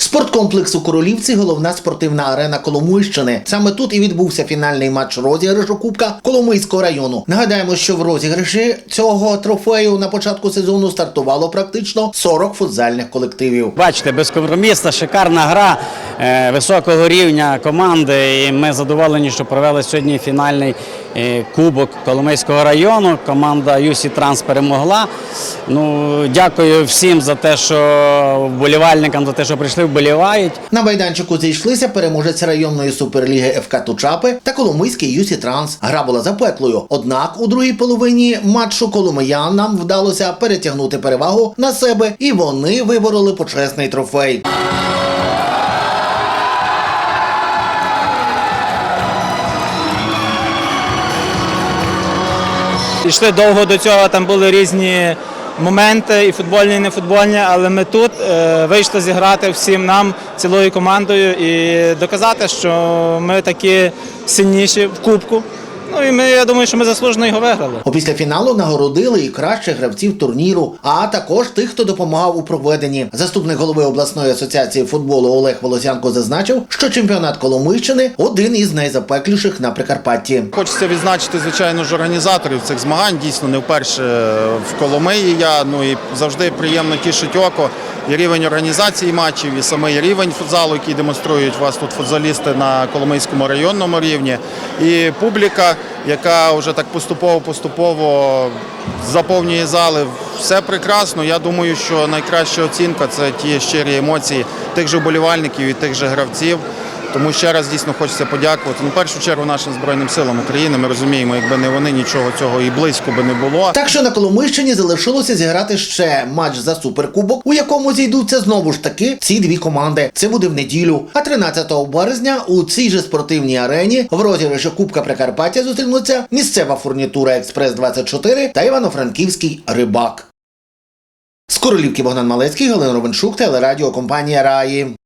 Спорткомплекс у Королівці головна спортивна арена Коломийщини. Саме тут і відбувся фінальний матч розіграшу Кубка Коломийського району. Нагадаємо, що в розіграші цього трофею на початку сезону стартувало практично 40 футзальних колективів. Бачите, безкомпромісна, шикарна гра е, високого рівня команди. І ми задоволені, що провели сьогодні фінальний е, кубок Коломийського району. Команда Юсі Транс перемогла. Ну, дякую всім за те, що вболівальникам за те, що прийшли, вболівають. На майданчику зійшлися переможець районної суперліги ФК Тучапи та Коломийський Юсі Транс. Гра була запеклою. Однак у другій половині матчу коломиянам вдалося перетягнути перевагу на себе, і вони вибороли почесний трофей. Йшли довго до цього, там були різні моменти, і футбольні, і не футбольні, але ми тут е, вийшли зіграти всім нам, цілою командою, і доказати, що ми такі сильніші в кубку. Ну і ми, я думаю, що ми заслужено його виграли. Опісля фіналу нагородили і кращих гравців турніру, а також тих, хто допомагав у проведенні. Заступник голови обласної асоціації футболу Олег Волосянко зазначив, що чемпіонат Коломийщини один із найзапекліших на Прикарпатті. Хочеться відзначити, звичайно ж, організаторів цих змагань. Дійсно, не вперше в Коломиї я. Ну і завжди приємно тішить око. І рівень організації матчів, і самий рівень футзалу, який демонструють вас тут футзалісти на Коломийському районному рівні. І публіка, яка вже так поступово-поступово заповнює зали. Все прекрасно. Я думаю, що найкраща оцінка це ті щирі емоції тих же вболівальників і тих же гравців. Тому ще раз дійсно хочеться подякувати. Ну, першу чергу нашим Збройним силам України. Ми розуміємо, якби не вони, нічого цього і близько би не було. Так що на Коломийщині залишилося зіграти ще матч за суперкубок, у якому зійдуться знову ж таки ці дві команди. Це буде в неділю. А 13 березня у цій же спортивній арені в розіграші Кубка Прикарпаття зустрінуться місцева фурнітура Експрес 24 та Івано-Франківський рибак. З Королівки Богдан Малецький, Галина Ровеншук, телерадіокомпанія Раї.